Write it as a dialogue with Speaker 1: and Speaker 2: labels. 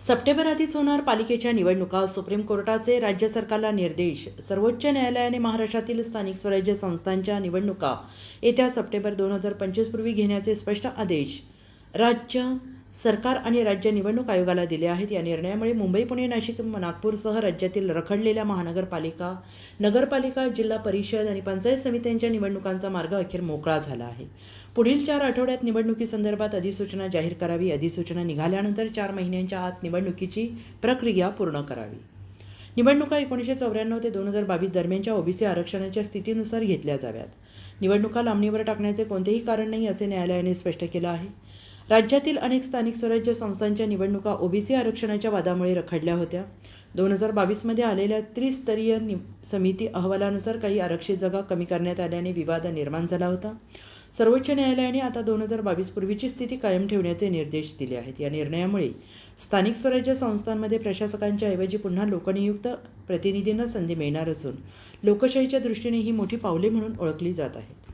Speaker 1: September आधीच होणार पालिकेच्या निवडणुका. सुप्रीम कोर्टाचे राज्य सरकारला निर्देश. सर्वोच्च न्यायालयाने महाराष्ट्रातील स्थानिक स्वराज्य संस्थांच्या निवडणुका येत्या सप्टेंबर दोन हजार पंचवीसपूर्वी घेण्याचे स्पष्ट आदेश. राज्य सरकार आणि राज्य निवडणूक आयोगाला दिले आहेत. या निर्णयामुळे मुंबई पुणे नाशिक नागपूरसह राज्यातील रखडलेल्या महानगरपालिका नगरपालिका जिल्हा परिषद आणि पंचायत समित्यांच्या निवडणुकांचा मार्ग अखेर मोकळा झाला आहे. पुढील चार आठवड्यात निवडणुकीसंदर्भात अधिसूचना जाहीर करावी. अधिसूचना निघाल्यानंतर चार महिन्यांच्या आत निवडणुकीची प्रक्रिया पूर्ण करावी. निवडणुका एकोणीसशे चौऱ्याण्णव ते दोन हजार बावीस दरम्यानच्या ओबीसी आरक्षणाच्या स्थितीनुसार घेतल्या जाव्यात. निवडणुका लांबणीवर टाकण्याचे कोणतेही कारण नाही असे न्यायालयाने स्पष्ट केलं आहे. राज्यातील अनेक स्थानिक स्वराज्य संस्थांच्या निवडणुका ओबीसी आरक्षणाच्या वादामुळे रखडल्या होत्या. दोन हजार बावीसमध्ये आलेल्या त्रिस्तरीय नि समिती अहवालानुसार काही आरक्षित जागा कमी करण्यात आल्याने विवाद निर्माण झाला होता. सर्वोच्च न्यायालयाने आता दोन हजार बावीस पूर्वीची स्थिती कायम ठेवण्याचे निर्देश दिले आहेत. या निर्णयामुळे स्थानिक स्वराज्य संस्थांमध्ये प्रशासकांच्या ऐवजी पुन्हा लोकनियुक्त प्रतिनिधींना संधी मिळणार असून लोकशाहीच्या दृष्टीने ही मोठी पावले म्हणून ओळखली जात आहेत.